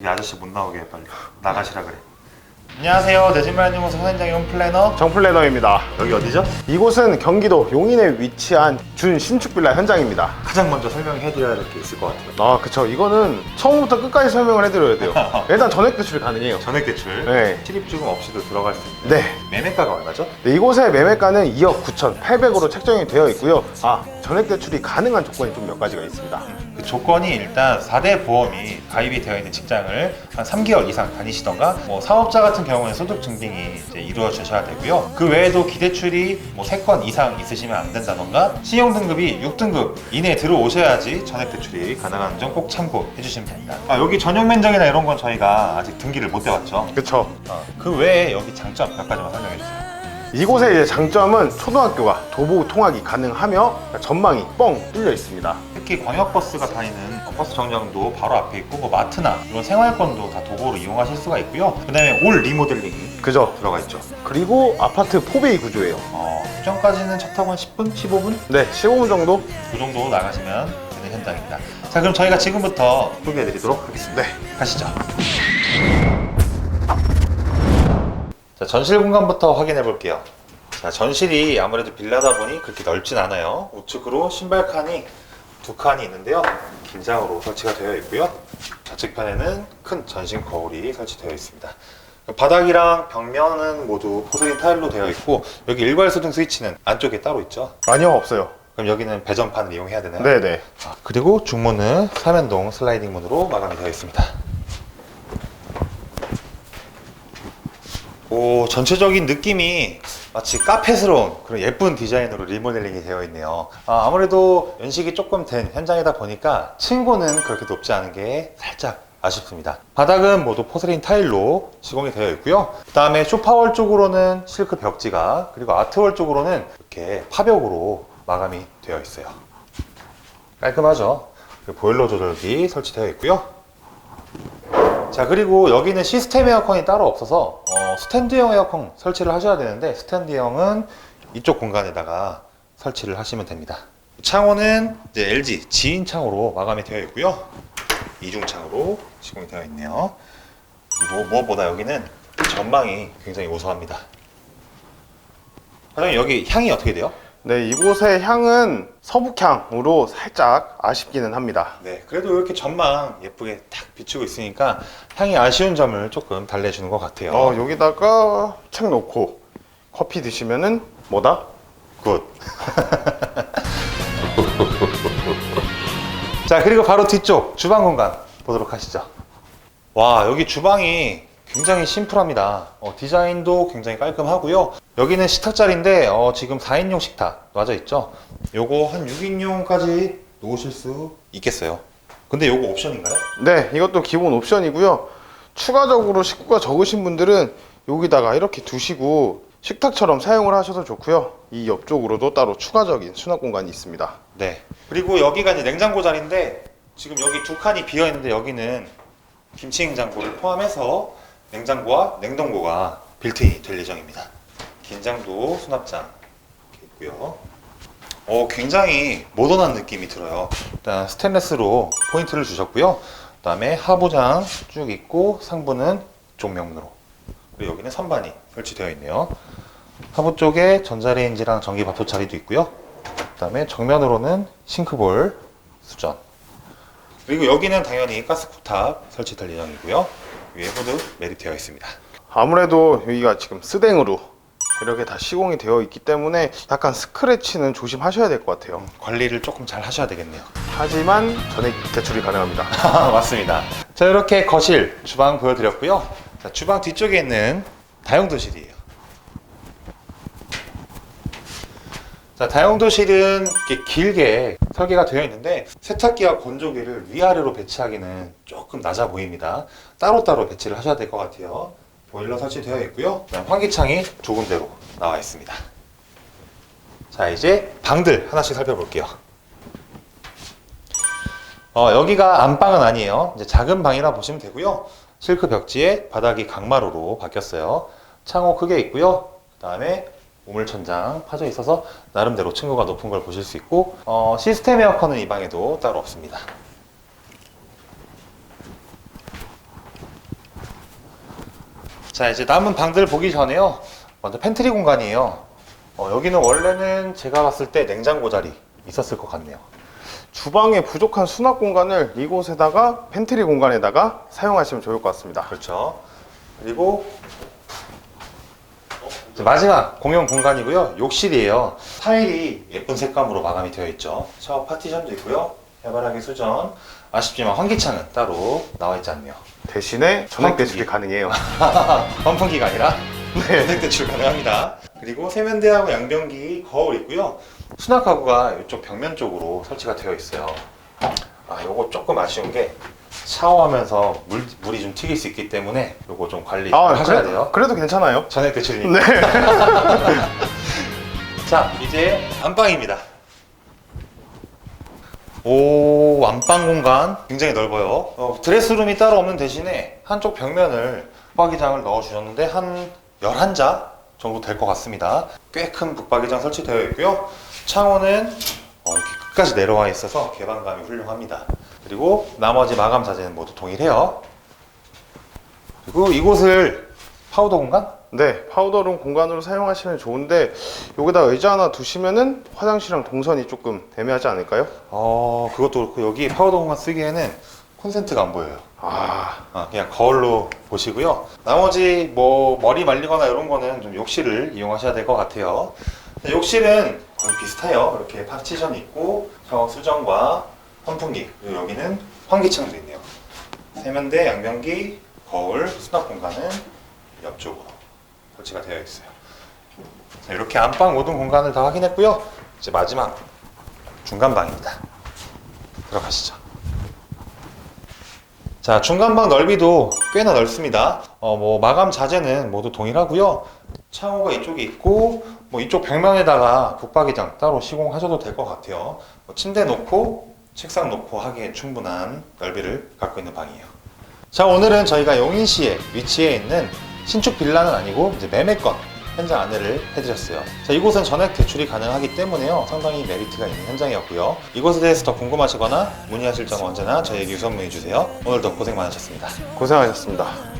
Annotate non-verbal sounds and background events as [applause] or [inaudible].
이 아저씨 못 나오게 해, 빨리 나가시라 그래. 안녕하세요. 내 집을 알리는 선행장 용 플래너. 정플래너입니다. 여기 어디죠? 이곳은 경기도 용인에 위치한 준 신축 빌라 현장입니다. 가장 먼저 설명해 드려야 될 게 있을 것 같아요. 아, 그쵸. 이거는 처음부터 끝까지 설명을 해드려야 돼요. [laughs] 일단 전액 대출이 가능해요. 전액 대출. 네. 실입주금 없이도 들어갈 수 있는. 네. 매매가가 얼마죠? 네, 이곳의 매매가는 2억 9,800으로 책정이 되어 있고요. 아, 전액 대출이 가능한 조건이 좀 몇 가지가 있습니다. 그 조건이 일단 4대 보험이 가입이 되어 있는 직장을 한 3개월 이상 다니시던가 뭐 사업자 같은 경우는 소득 증빙이 이제 이루어지셔야 되고요. 그 외에도 기대출이 뭐 3건 이상 있으시면 안 된다던가 신용 등급이 6등급 이내에 들어오셔야지 전액 대출이 가능한 점 꼭 참고해 주시면 됩니다. 아, 여기 전용 면적이나 이런 건 저희가 아직 등기를 못 해왔죠. 그쵸. 어, 그 외에 여기 장점 몇 가지만 설명해 주세요. 이곳의 이제 장점은 초등학교와 도보 통학이 가능하며 전망이 뻥 뚫려 있습니다. 특히 광역버스가 다니는 버스 정류장도 바로 앞에 있고 뭐 마트나 이런 생활권도 다 도보로 이용하실 수가 있고요. 그다음에 올 리모델링이 그죠? 들어가 있죠. 그리고 아파트 포베이 구조예요. 어, 수정까지는 차 타고 한 10분, 15분 네, 15분 정도? 그 정도 나가시면 되는 현장입니다. 자, 그럼 저희가 지금부터 소개해드리도록 하겠습니다. 네. 가시죠. 자, 전실 공간부터 확인해 볼게요. 자, 전실이 아무래도 빌라다 보니 그렇게 넓진 않아요. 우측으로 신발 칸이 두 칸이 있는데요. 긴장으로 설치가 되어 있고요. 좌측편에는 큰 전신 거울이 설치되어 있습니다. 바닥이랑 벽면은 모두 포세린 타일로 되어 있고 여기 일괄 소등 스위치는 안쪽에 따로 있죠. 아니요, 없어요. 그럼 여기는 배전판을 이용해야 되나요? 네네. 아, 그리고 중문은 삼연동 슬라이딩 문으로 마감이 되어 있습니다. 오, 전체적인 느낌이 마치 카페스러운 그런 예쁜 디자인으로 리모델링이 되어 있네요. 아, 무래도 연식이 조금 된 현장이다 보니까 층고는 그렇게 높지 않은 게 살짝 아쉽습니다. 바닥은 모두 포세린 타일로 시공이 되어 있고요. 그 다음에 쇼파월 쪽으로는 실크 벽지가 그리고 아트월 쪽으로는 이렇게 파벽으로 마감이 되어 있어요. 깔끔하죠. 그리고 보일러 조절기 설치되어 있고요. 자 그리고 여기는 시스템 에어컨이 따로 없어서 어, 스탠드형 에어컨 설치를 하셔야 되는데 스탠드형은 이쪽 공간에다가 설치를 하시면 됩니다. 창호는 이제 LG 지인 창호로 마감이 되어 있고요. 이중 창으로 시공이 되어 있네요. 그리고 무엇보다 여기는 전망이 굉장히 우수합니다. 사장님 여기 향이 어떻게 돼요? 네, 이곳의 향은 서북향으로 살짝 아쉽기는 합니다. 네, 그래도 이렇게 전망 예쁘게 딱 비추고 있으니까 향이 아쉬운 점을 조금 달래주는 것 같아요. 어, 여기다가 책 놓고 커피 드시면은 뭐다? 굿. [laughs] 자, 그리고 바로 뒤쪽 주방 공간 보도록 하시죠. 와, 여기 주방이 굉장히 심플합니다. 어, 디자인도 굉장히 깔끔하고요. 여기는 식탁 자리인데 어, 지금 4인용 식탁 놔져 있죠. 요거 한 6인용까지 놓으실 수 있겠어요. 근데 요거 옵션인가요? 네, 이것도 기본 옵션이고요. 추가적으로 식구가 적으신 분들은 여기다가 이렇게 두시고 식탁처럼 사용을 하셔도 좋고요. 이 옆쪽으로도 따로 추가적인 수납 공간이 있습니다. 네. 그리고 여기가 이제 냉장고 자리인데 지금 여기 두 칸이 비어 있는데 여기는 김치 냉장고를 포함해서 냉장고와 냉동고가 빌트인이 될 예정입니다. 긴장도 수납장 이렇게 있고요. 어, 굉장히 모던한 느낌이 들어요. 일단 스테인레스로 포인트를 주셨고요. 그다음에 하부장 쭉 있고 상부는 쪽면으로 그리고 여기는 선반이 설치되어 있네요. 하부 쪽에 전자레인지랑 전기밥솥 자리도 있고요. 그다음에 정면으로는 싱크볼 수전. 그리고 여기는 당연히 가스쿠탑 설치될 예정이고요. 위에 후드 매립되어 있습니다. 아무래도 여기가 지금 스댕으로 이렇게 다 시공이 되어 있기 때문에 약간 스크래치는 조심하셔야 될 것 같아요. 관리를 조금 잘 하셔야 되겠네요. 하지만 전액 대출이 가능합니다. [laughs] 맞습니다. 자 이렇게 거실, 주방 보여드렸고요. 자, 주방 뒤쪽에 있는 다용도실이에요. 자 다용도실은 이렇게 길게 설계가 되어 있는데 세탁기와 건조기를 위아래로 배치하기는 조금 낮아 보입니다. 따로따로 배치를 하셔야 될 것 같아요. 보일러 설치되어 있고요. 환기창이 두 군데로 나와 있습니다. 자 이제 방들 하나씩 살펴볼게요. 어, 여기가 안방은 아니에요. 이제 작은 방이라 보시면 되고요. 실크 벽지에 바닥이 강마루로 바뀌었어요. 창호 크게 있고요. 그 다음에 우물천장 파져 있어서 나름대로 층고가 높은 걸 보실 수 있고 어, 시스템 에어컨은 이 방에도 따로 없습니다. 자 이제 남은 방들 보기 전에요. 먼저 팬트리 공간이에요. 어, 여기는 원래는 제가 봤을 때 냉장고 자리 있었을 것 같네요. 주방에 부족한 수납 공간을 이곳에다가 팬트리 공간에다가 사용하시면 좋을 것 같습니다. 그렇죠. 그리고 마지막 공용 공간이고요. 욕실이에요. 타일이 예쁜 색감으로 마감이 되어 있죠. 샤워 파티션도 있고요. 해바라기 수전. 아쉽지만 환기창은 따로 나와 있지 않네요. 대신에 전액. 대출이 가능해요. [laughs] 선풍기가 아니라 전액 대출 가능합니다. 그리고 세면대하고 양변기 거울 있고요. 수납 가구가 이쪽 벽면 쪽으로 설치가 되어 있어요. 아, 요거 조금 아쉬운 게 샤워하면서 물, 물이 좀 튀길 수 있기 때문에 요거 좀 관리 잘 아, 하셔야 그래, 돼요. 그래도 괜찮아요. 전액 대출이니까. 네. [laughs] 자, 이제 안방입니다. 오, 안방 공간 굉장히 넓어요. 어, 드레스룸이 따로 없는 대신에 한쪽 벽면을 붙박이장을 넣어주셨는데 한 11자 정도 될 것 같습니다. 꽤큰 붙박이장 설치되어 있고요. 창호는 어, 이렇게 끝까지 내려와 있어서 개방감이 훌륭합니다. 그리고 나머지 마감 자재는 모두 동일해요. 그리고 이곳을 파우더 공간? 네, 파우더룸 공간으로 사용하시면 좋은데 여기다 의자 하나 두시면은 화장실이랑 동선이 조금 애매하지 않을까요? 어, 그것도 그렇고 여기 파우더 공간 쓰기에는 콘센트가 안 보여요. 아, 아, 그냥 거울로 보시고요. 나머지 뭐 머리 말리거나 이런 거는 좀 욕실을 이용하셔야 될 것 같아요. 욕실은 거의 비슷해요. 이렇게 파티션 있고 샤워 수전과 선풍기 그리고 여기는 환기창도 있네요. 세면대, 양변기, 거울, 수납 공간은 옆쪽으로 설치가 되어 있어요. 자, 이렇게 안방 모든 공간을 다 확인했고요. 이제 마지막 중간 방입니다. 들어가시죠. 자, 중간방 넓이도 꽤나 넓습니다. 어, 뭐, 마감 자재는 모두 동일하고요. 창호가 이쪽에 있고, 뭐, 이쪽 벽면에다가 붙박이장 따로 시공하셔도 될 것 같아요. 뭐 침대 놓고, 책상 놓고 하기에 충분한 넓이를 갖고 있는 방이에요. 자, 오늘은 저희가 용인시에 위치해 있는 신축 빌라는 아니고, 이제 매매권 현장 안내를 해드렸어요. 자, 이곳은 전액 대출이 가능하기 때문에요. 상당히 메리트가 있는 현장이었고요. 이곳에 대해서 더 궁금하시거나 문의하실 점 언제나 저희에게 유선 문의 주세요. 오늘도 고생 많으셨습니다. 고생하셨습니다.